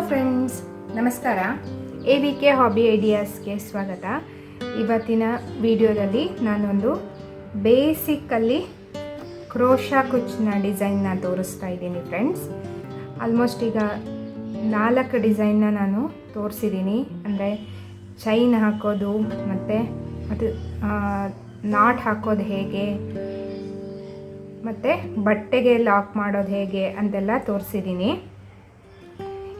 Friends ನಮಸ್ಕಾರ. A V K hobby ಐಡಿಯಾಸ್ಗೆ ಸ್ವಾಗತ. ಇವತ್ತಿನ ವಿಡಿಯೋದಲ್ಲಿ ನಾನೊಂದು ಬೇಸಿಕ್ಕಲ್ಲಿ ಕ್ರೋಶಾ ಕುಚ್ನ ಡಿಸೈನ್ನ ತೋರಿಸ್ತಾ ಇದ್ದೀನಿ ಫ್ರೆಂಡ್ಸ್ ಆಲ್ಮೋಸ್ಟ್ ಈಗ ನಾಲ್ಕು ಡಿಸೈನ್ನ ನಾನು ತೋರಿಸಿದ್ದೀನಿ. ಅಂದರೆ ಚೈನ್ ಹಾಕೋದು, ಮತ್ತು ಅದು ನಾಟ್ ಹಾಕೋದು ಹೇಗೆ, ಮತ್ತು ಬಟ್ಟೆಗೆ ಲಾಕ್ ಮಾಡೋದು ಹೇಗೆ ಅಂತೆಲ್ಲ ತೋರಿಸಿದ್ದೀನಿ.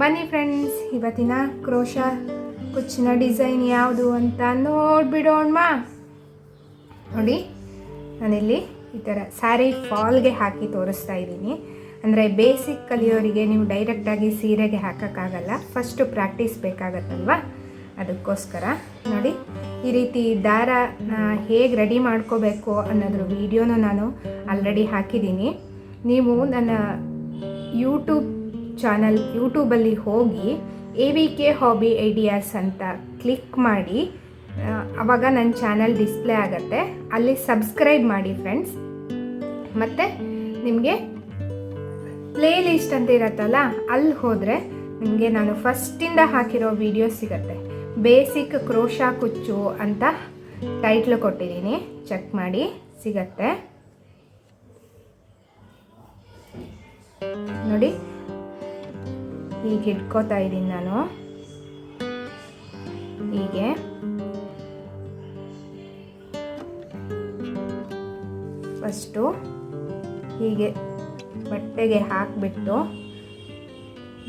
ಬನ್ನಿ ಫ್ರೆಂಡ್ಸ್ ಇವತ್ತಿನ ಕ್ರೋಶ ಕುಚ್ಚಿನ ಡಿಸೈನ್ ಯಾವುದು ಅಂತ ನೋಡ್ಬಿಡೋಣ ನೋಡಿ, ನಾನಿಲ್ಲಿ ಈ ಥರ ಸ್ಯಾರಿ ಫಾಲ್ಗೆ ಹಾಕಿ ತೋರಿಸ್ತಾ ಇದ್ದೀನಿ. ಅಂದರೆ ಬೇಸಿಕ್ ಕಲಿಯೋರಿಗೆ ನೀವು ಡೈರೆಕ್ಟಾಗಿ ಸೀರೆಗೆ ಹಾಕೋಕ್ಕಾಗಲ್ಲ ಫಸ್ಟು ಪ್ರಾಕ್ಟೀಸ್ ಬೇಕಾಗತ್ತಲ್ವ? ಅದಕ್ಕೋಸ್ಕರ ನೋಡಿ, ಈ ರೀತಿ ದಾರ ಹೇಗೆ ರೆಡಿ ಮಾಡ್ಕೋಬೇಕು ಅನ್ನೋದ್ರ ವಿಡಿಯೋನ ನಾನು ಆಲ್ರೆಡಿ ಹಾಕಿದ್ದೀನಿ. ನೀವು ನನ್ನ ಯೂಟ್ಯೂಬ್ ಚಾನಲ್ ಯೂಟ್ಯೂಬಲ್ಲಿ ಹೋಗಿ A V K hobby ideas ಅಂತ ಕ್ಲಿಕ್ ಮಾಡಿ ಅವಾಗ ನನ್ನ ಚಾನಲ್ ಡಿಸ್ಪ್ಲೇ ಆಗುತ್ತೆ. ಅಲ್ಲಿ ಸಬ್ಸ್ಕ್ರೈಬ್ ಮಾಡಿ ಫ್ರೆಂಡ್ಸ್. ಮತ್ತು ನಿಮಗೆ ಪ್ಲೇ ಲಿಸ್ಟ್ ಅಂತ ಇರತ್ತಲ್ಲ, ಅಲ್ಲಿ ಹೋದರೆ ನಿಮಗೆ ನಾನು ಫಸ್ಟಿಂದ ಹಾಕಿರೋ ವಿಡಿಯೋ ಸಿಗತ್ತೆ. ಬೇಸಿಕ್ ಕ್ರೋಶಾ ಕುಚ್ಚು ಅಂತ ಟೈಟ್ಲ್ ಕೊಟ್ಟಿದ್ದೀನಿ. ಚೆಕ್ ಮಾಡಿ, ಸಿಗತ್ತೆ. ನೋಡಿ ಹೀಗೆ ಇಟ್ಕೋತಾ ಇದ್ದೀನಿ ನಾನು. ಹೀಗೆ. ಫಸ್ಟು ಹೀಗೆ ಬಟ್ಟೆಗೆ ಹಾಕಿಬಿಟ್ಟು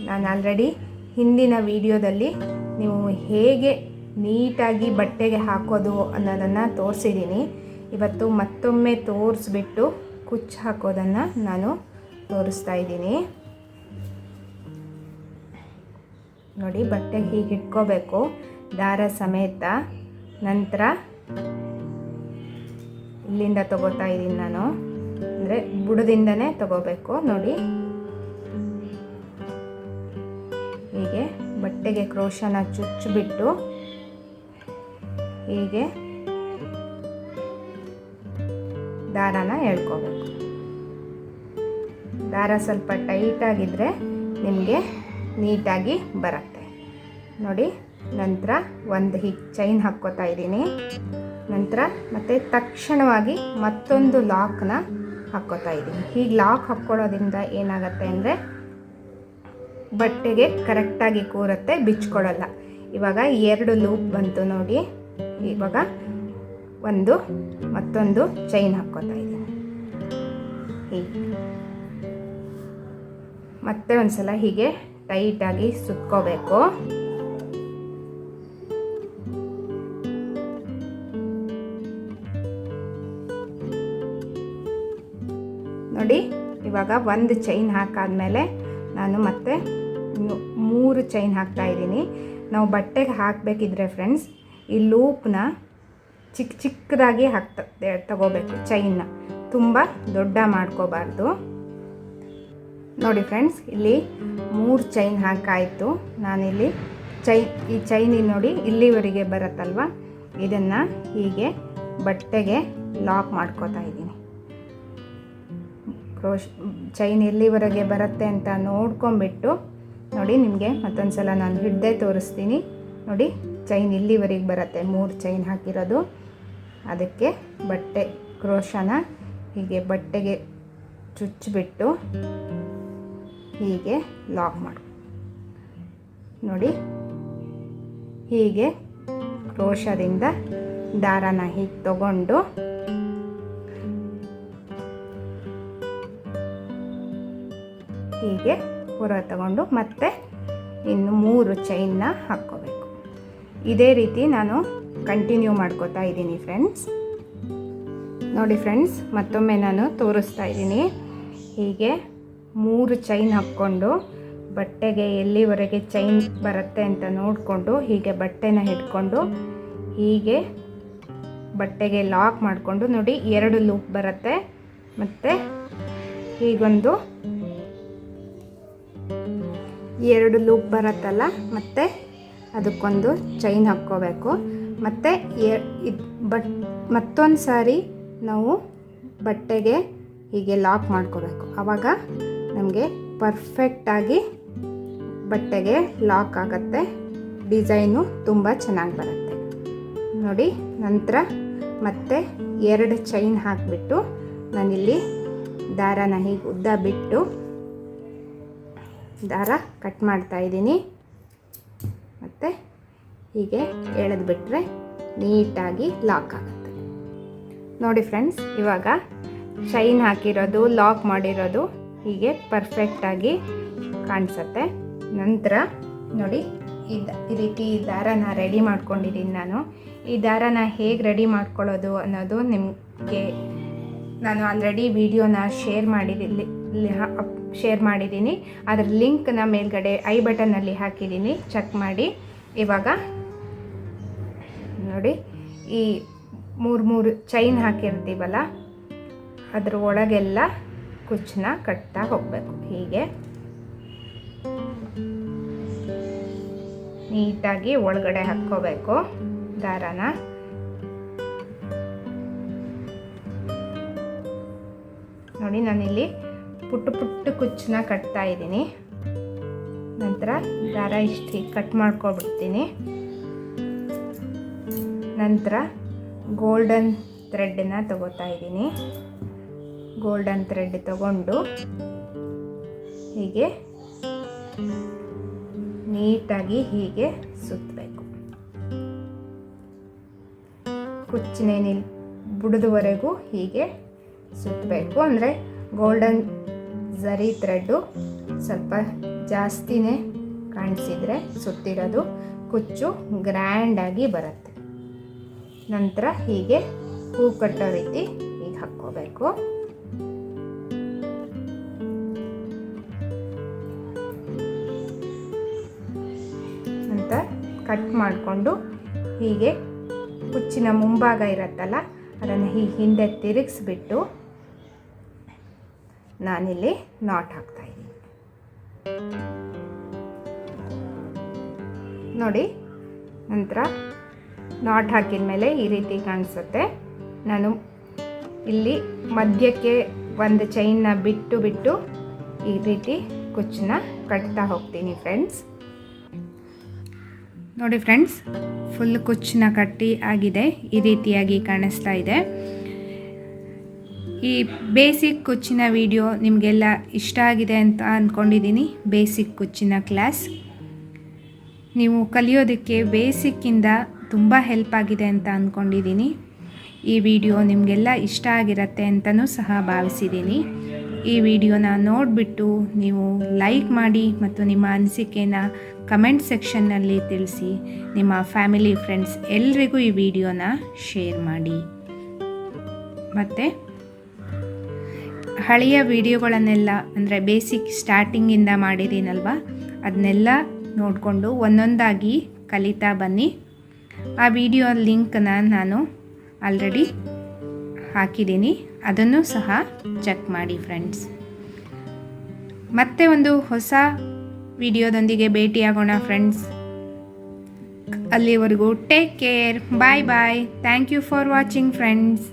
ನಾನು ಆಲ್ರೆಡಿ ಹಿಂದಿನ ವಿಡಿಯೋದಲ್ಲಿ ನೀವು ಹೇಗೆ ನೀಟಾಗಿ ಬಟ್ಟೆಗೆ ಹಾಕೋದು ಅನ್ನೋದನ್ನು ತೋರಿಸಿದ್ದೀನಿ. ಇವತ್ತು ಮತ್ತೊಮ್ಮೆ ತೋರಿಸ್ಬಿಟ್ಟು ಕುಚ್ಚು ಹಾಕೋದನ್ನು ನಾನು ತೋರಿಸ್ತಾ ಇದ್ದೀನಿ. ನೋಡಿ, ಬಟ್ಟೆ ಹೀಗೆ ಇಟ್ಕೋಬೇಕು. ದಾರ ಸಮೇತ. ನಂತರ ಇಲ್ಲಿಂದ ತಗೋತಾ ಇದ್ದೀನಿ ನಾನು. ಅಂದರೆ ಬುಡದಿಂದನೇ ತಗೋಬೇಕು. ನೋಡಿ. ಹೀಗೆ ಬಟ್ಟೆಗೆ ಕ್ರೋಶನ ಚುಚ್ಚಿಬಿಟ್ಟು ಹೀಗೆ ದಾರಾನ ಎಳ್ಕೋಬೇಕು. ದಾರ ಸ್ವಲ್ಪ ಟೈಟಾಗಿದ್ದರೆ ನಿಮಗೆ ನೀಟಾಗಿ ಬರುತ್ತೆ. ನೋಡಿ, ನಂತರ ಒಂದು ಹಿ, ಚೈನ್ ಹಾಕ್ಕೋತಾ ಇದ್ದೀನಿ. ನಂತರ ಮತ್ತೆ ತಕ್ಷಣವಾಗಿ ಮತ್ತೊಂದು ಲಾಕ್ನ ಹಾಕ್ಕೋತಾ ಇದ್ದೀನಿ. ಹೀಗೆ ಲಾಕ್ ಹಾಕ್ಕೊಳ್ಳೋದ್ರಿಂದ ಏನಾಗುತ್ತೆ ಅಂದರೆ ಬಟ್ಟೆಗೆ ಕರೆಕ್ಟಾಗಿ ಕೂರುತ್ತೆ, ಬಿಚ್ಕೊಳ್ಳಲ್ಲ. ಇವಾಗ ಎರಡು ಲೂಪ್ ಬಂತು ನೋಡಿ. ಇವಾಗ ಒಂದು, ಮತ್ತೊಂದು ಚೈನ್ ಹಾಕ್ಕೋತಾ ಇದ್ದೀನಿ. ಹೀಗೆ. ಮತ್ತೆ ಒಂದ್ಸಲ ಹೀಗೆ ಟೈಟಾಗಿ ಸುತ್ಕೋಬೇಕು. ನೋಡಿ, ಇವಾಗ ಒಂದು ಚೈನ್ ಹಾಕಾದ್ಮೇಲೆ ನಾನು ಮತ್ತೆ ಮೂರು ಚೈನ್ ಹಾಕ್ತಾ ಇದ್ದೀನಿ. ನಾವು ಬಟ್ಟೆಗೆ ಹಾಕಬೇಕಿದ್ರೆ ಫ್ರೆಂಡ್ಸ್ ಈ ಲೂಪ್ನ ಚಿಕ್ಕ ಚಿಕ್ಕದಾಗಿ ಹಾಕ್ತ, ತಗೋಬೇಕು ಚೈನ್ನ ತುಂಬ ದೊಡ್ಡ ಮಾಡ್ಕೋಬಾರ್ದು. ನೋಡಿ ಫ್ರೆಂಡ್ಸ್ ಇಲ್ಲಿ ಮೂರು ಚೈನ್ ಹಾಕಾಯಿತು. ನಾನಿಲ್ಲಿ ಚೈ ಈ ಚೈನ್ ನೋಡಿ ಇಲ್ಲಿವರೆಗೆ ಬರುತ್ತಲ್ವ? ಇದನ್ನು ಹೀಗೆ ಬಟ್ಟೆಗೆ ಲಾಕ್ ಮಾಡ್ಕೋತಾ ಇದ್ದೀನಿ. ಕ್ರೋಶ್ ಚೈನ್ ಎಲ್ಲಿವರೆಗೆ ಬರುತ್ತೆ ಅಂತ ನೋಡ್ಕೊಂಬಿಟ್ಟು ನೋಡಿ ನಿಮಗೆ ಮತ್ತೊಂದು ಸಲ ನಾನು ಹಿಡ್ದೆ ತೋರಿಸ್ತೀನಿ. ನೋಡಿ ಚೈನ್ ಇಲ್ಲಿವರೆಗೆ ಬರುತ್ತೆ, ಮೂರು ಚೈನ್ ಹಾಕಿರೋದು. ಅದಕ್ಕೆ ಬಟ್ಟೆ, ಕ್ರೋಶನ ಹೀಗೆ ಬಟ್ಟೆಗೆ ಚುಚ್ಚಿಬಿಟ್ಟು ಹೀಗೆ ಲಾಕ್ ಮಾಡಿ. ನೋಡಿ, ಹೀಗೆ ಕ್ರೋಶದಿಂದ ದಾರನ ಹೀಗೆ ತಗೊಂಡು ಹೀಗೆ ಹೊರ ತಗೊಂಡು ಮತ್ತೆ ಇನ್ನು ಮೂರು ಚೈನ್ನ ಹಾಕ್ಕೋಬೇಕು. ಇದೇ ರೀತಿ ನಾನು ಕಂಟಿನ್ಯೂ ಮಾಡ್ಕೋತಾ ಇದ್ದೀನಿ ಫ್ರೆಂಡ್ಸ್ ನೋಡಿ ಫ್ರೆಂಡ್ಸ್ ಮತ್ತೊಮ್ಮೆ ನಾನು ತೋರಿಸ್ತಾ ಇದ್ದೀನಿ. ಹೀಗೆ ಮೂರು ಚೈನ್ ಹಾಕ್ಕೊಂಡು ಬಟ್ಟೆಗೆ ಎಲ್ಲಿವರೆಗೆ ಚೈನ್ ಬರುತ್ತೆ ಅಂತ ನೋಡಿಕೊಂಡು ಹೀಗೆ ಬಟ್ಟೆನ ಹಿಡ್ಕೊಂಡು ಹೀಗೆ ಬಟ್ಟೆಗೆ ಲಾಕ್ ಮಾಡಿಕೊಂಡು ನೋಡಿ ಎರಡು ಲೂಪ್ ಬರುತ್ತೆ. ಮತ್ತು ಹೀಗೊಂದು ಎರಡು ಲೂಪ್ ಬರುತ್ತಲ್ಲ, ಮತ್ತು ಅದಕ್ಕೊಂದು ಚೈನ್ ಹಾಕ್ಕೋಬೇಕು. ಮತ್ತು ಇದು ಬಟ್ ಮತ್ತೊಂದು ಸಾರಿ ನಾವು ಬಟ್ಟೆಗೆ ಹೀಗೆ ಲಾಕ್ ಮಾಡ್ಕೋಬೇಕು. ಆವಾಗ ನಮಗೆ ಪರ್ಫೆಕ್ಟಾಗಿ ಬಟ್ಟೆಗೆ ಲಾಕ್ ಆಗುತ್ತೆ. ಡಿಸೈನು ತುಂಬ ಚೆನ್ನಾಗಿ ಬರುತ್ತೆ. ನೋಡಿ, ನಂತರ ಮತ್ತೆ ಎರಡು ಚೈನ್ ಹಾಕಿಬಿಟ್ಟು ನಾನಿಲ್ಲಿ ದಾರನ ಹೀಗೆ ಉದ್ದ ಬಿಟ್ಟು ದಾರ ಕಟ್ ಮಾಡ್ತಾ ಇದ್ದೀನಿ. ಮತ್ತು ಹೀಗೆ ಎಳೆದು ಬಿಟ್ಟರೆ ನೀಟಾಗಿ ಲಾಕ್ ಆಗುತ್ತೆ. ನೋಡಿ ಫ್ರೆಂಡ್ಸ್ ಇವಾಗ ಚೈನ್ ಹಾಕಿರೋದು ಲಾಕ್ ಮಾಡಿರೋದು ಹೀಗೆ ಪರ್ಫೆಕ್ಟಾಗಿ ಕಾಣಿಸುತ್ತೆ. ನಂತರ ನೋಡಿ, ಈ ಈ ರೀತಿ ದಾರನ ರೆಡಿ ಮಾಡ್ಕೊಂಡಿದ್ದೀನಿ ನಾನು. ಈ ದಾರನ ಹೇಗೆ ರೆಡಿ ಮಾಡ್ಕೊಳ್ಳೋದು ಅನ್ನೋದು ನಿಮಗೆ ನಾನು ಆಲ್ರೆಡಿ ವಿಡಿಯೋನ ಶೇರ್ ಮಾಡಿದ್ದೀನಿ ಶೇರ್ ಮಾಡಿದ್ದೀನಿ ಅದರ ಲಿಂಕ್ನ ಮೇಲ್ಗಡೆ ಐ ಬಟನ್ನಲ್ಲಿ ಹಾಕಿದ್ದೀನಿ ಚೆಕ್ ಮಾಡಿ. ಇವಾಗ ನೋಡಿ, ಈ ಮೂರು ಮೂರು ಚೈನ್ ಹಾಕಿರ್ತೀವಲ್ಲ, ಅದ್ರ ಒಳಗೆಲ್ಲ ಕುಚ್ಚನ್ನ ಕಟ್ತಾ ಹೋಗಬೇಕು. ಹೀಗೆ. ನೀಟಾಗಿ ಒಳಗಡೆ ಹಾಕ್ಕೋಬೇಕು ದಾರಾನ. ನೋಡಿ, ನಾನಿಲ್ಲಿ ಪುಟ್ಟು ಪುಟ್ಟು ಕುಚ್ಚನ್ನ ಕಟ್ತಾ ಇದ್ದೀನಿ. ನಂತರ ದಾರ ಇಷ್ಟು ಕಟ್ ಮಾಡ್ಕೊಬಿಡ್ತೀನಿ. ನಂತರ ಗೋಲ್ಡನ್ ಥ್ರೆಡ್ಡನ್ನು ತಗೋತಾ ಇದ್ದೀನಿ. ಗೋಲ್ಡನ್ ಥ್ರೆಡ್ ತಗೊಂಡು ಹೀಗೆ ನೀಟಾಗಿ ಹೀಗೆ ಸುತ್ತಬೇಕು ಕುಚ್ಚಿನೇನಿಲ್ ಬುಡದವರೆಗೂ ಹೀಗೆ ಸುತ್ತಬೇಕು ಅಂದರೆ ಗೋಲ್ಡನ್ ಝರಿ ಥ್ರೆಡ್ಡು ಸ್ವಲ್ಪ ಜಾಸ್ತಿನೇ ಕಾಣಿಸಿದರೆ ಸುತ್ತಿರೋದು ಕುಚ್ಚು ಗ್ರ್ಯಾಂಡಾಗಿ ಬರುತ್ತೆ. ನಂತರ ಹೀಗೆ ಹೂ ಕಟ್ಟೋ ರೀತಿ ಹೀಗೆ ಹಾಕ್ಕೋಬೇಕು. ಕಟ್ ಮಾಡಿಕೊಂಡು ಹೀಗೆ ಕುಚ್ಚಿನ ಮುಂಭಾಗ ಇರುತ್ತಲ್ಲ, ಅದನ್ನು ಹೀಗೆ ಹಿಂದೆ ತಿರುಗಿಸ್ಬಿಟ್ಟು ನಾನಿಲ್ಲಿ ನಾಟ್ ಹಾಕ್ತಾ ಇದ್ದೀನಿ. ನೋಡಿ, ನಂತರ ನಾಟ್ ಹಾಕಿದ ಮೇಲೆ ಈ ರೀತಿ ಕಾಣಿಸುತ್ತೆ. ನಾನು ಇಲ್ಲಿ ಮಧ್ಯಕ್ಕೆ ಒಂದು ಚೈನ್ನ ಬಿಟ್ಟು ಬಿಟ್ಟು ಈ ರೀತಿ ಕುಚ್ಚನ್ನ ಕಟ್ತಾ ಹೋಗ್ತೀನಿ ಫ್ರೆಂಡ್ಸ್ ನೋಡಿ ಫ್ರೆಂಡ್ಸ್, ಫುಲ್ ಕುಚ್ಚನ್ನ ಕಟ್ಟಿ ಆಗಿದೆ, ಈ ರೀತಿಯಾಗಿ ಕಾಣಿಸ್ತಾ ಇದೆ. ಈ ಬೇಸಿಕ್ ಕುಚ್ಚಿನ ವಿಡಿಯೋ ನಿಮಗೆಲ್ಲ ಇಷ್ಟ ಆಗಿದೆ ಅಂತ ಅಂದ್ಕೊಂಡಿದ್ದೀನಿ ಬೇಸಿಕ್ ಕುಚ್ಚಿನ ಕ್ಲಾಸ್. ನೀವು ಕಲಿಯೋದಕ್ಕೆ ಬೇಸಿಕ್ಕಿಂದ ತುಂಬ ಹೆಲ್ಪ್ ಆಗಿದೆ ಅಂತ ಅಂದ್ಕೊಂಡಿದ್ದೀನಿ ಈ ವಿಡಿಯೋ ನಿಮಗೆಲ್ಲ ಇಷ್ಟ ಆಗಿರತ್ತೆ ಅಂತಲೂ ಸಹ ಭಾವಿಸಿದ್ದೀನಿ ಈ ವಿಡಿಯೋನ ನೋಡಿಬಿಟ್ಟು ನೀವು ಲೈಕ್ ಮಾಡಿ ಮತ್ತು ನಿಮ್ಮ ಅನಿಸಿಕೆನ ಕಮೆಂಟ್ ಸೆಕ್ಷನ್ನಲ್ಲಿ ತಿಳಿಸಿ ನಿಮ್ಮ ಫ್ಯಾಮಿಲಿ ಫ್ರೆಂಡ್ಸ್ ಎಲ್ರಿಗೂ ಈ ವಿಡಿಯೋನ ಶೇರ್ ಮಾಡಿ. ಮತ್ತು, ಹಳೆಯ ವಿಡಿಯೋಗಳನ್ನೆಲ್ಲ ಅಂದರೆ ಬೇಸಿಕ್ ಸ್ಟಾರ್ಟಿಂಗಿಂದ ಮಾಡಿದ್ದೀನಲ್ವ, ಅದನ್ನೆಲ್ಲ ನೋಡಿಕೊಂಡು ಒಂದೊಂದಾಗಿ ಕಲಿತಾ ಬನ್ನಿ. ಆ ವಿಡಿಯೋ ಲಿಂಕನ್ನ ನಾನು ಆಲ್ರೆಡಿ ಹಾಕಿದ್ದೀನಿ, ಅದನ್ನು ಸಹ ಚೆಕ್ ಮಾಡಿ ಫ್ರೆಂಡ್ಸ್. ಮತ್ತೆ ಒಂದು ಹೊಸ ವಿಡಿಯೋದೊಂದಿಗೆ ಭೇಟಿಯಾಗೋಣ ಫ್ರೆಂಡ್ಸ್ ಅಲ್ಲಿವರೆಗೂ take care bye bye thank you for watching friends